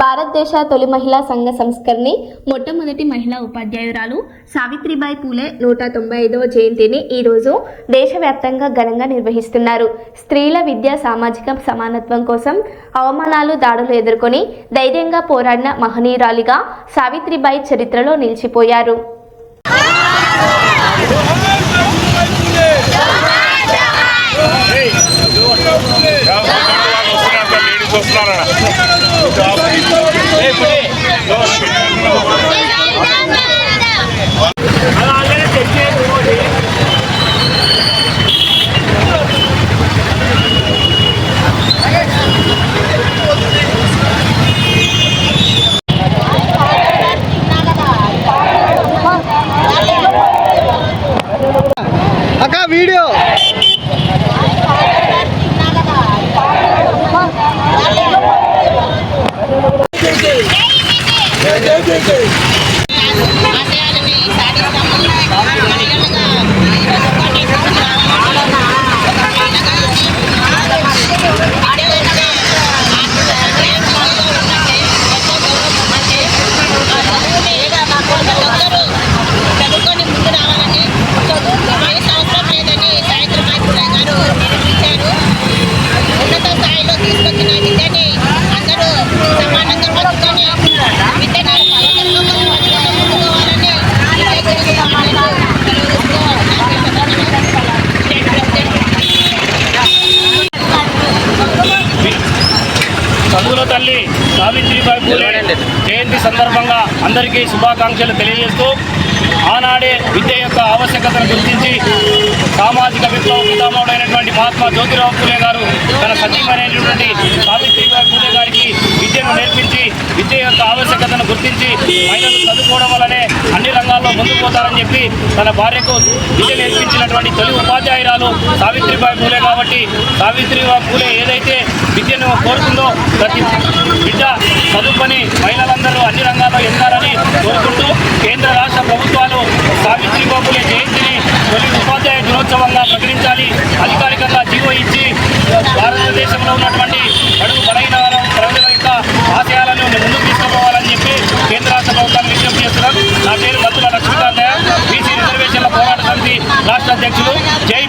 భారతదేశ తొలి మహిళా సంఘ సంస్కరణి మొట్టమొదటి మహిళా ఉపాధ్యాయురాలు సావిత్రిబాయి పూలే నూట తొంభై ఐదవ జయంతిని ఈరోజు దేశవ్యాప్తంగా ఘనంగా నిర్వహిస్తున్నారు. స్త్రీల విద్య సామాజిక సమానత్వం కోసం అవమానాలు దాడులు ఎదుర్కొని ధైర్యంగా పోరాడిన మహనీయురాలిగా సావిత్రిబాయి చరిత్రలో నిలిచిపోయారు. అక్క వీడియో Thank you. చదువుల తల్లి సావిత్రిబాయి పూలే జయంతి సందర్భంగా అందరికీ శుభాకాంక్షలు తెలియజేస్తూ ఆనాడే విద్య యొక్క ఆవశ్యకతను గుర్తించి సామాజిక విప్లవ పితామహుడైనటువంటి మహాత్మా జ్యోతిరావు పూలే గారు తన సతీమైనటువంటి సావిత్రిబాయి పూలే గారికి విద్యను గుర్తించి మహిళలు చదువుకోవడం వల్లనే అన్ని రంగాల్లో ముందుకు పోతారని చెప్పి తన భార్యకు విద్య నేర్పించినటువంటి తొలి ఉపాధ్యాయురాలు సావిత్రిబాయి పూలే కాబట్టి సావిత్రిబాయి పూలే ఏదైతే విద్యను కోరుతుందో ప్రతి బిడ్డ చదువుకొని మహిళలందరూ అన్ని రంగాల్లో ఎదగాలని కోరుకుంటూ కేంద్ర రాష్ట్ర ప్రభుత్వాలు సావిత్రిబాయి పూలే జయంతిని తొలి ఉపాధ్యాయ దినోత్సవంగా ప్రకటించాలి. అధికారికంగా జీవో ఇచ్చి భారతదేశంలో ఉన్నటువంటి అడుగు రాష్ట్ర అధ్యక్షుడు జై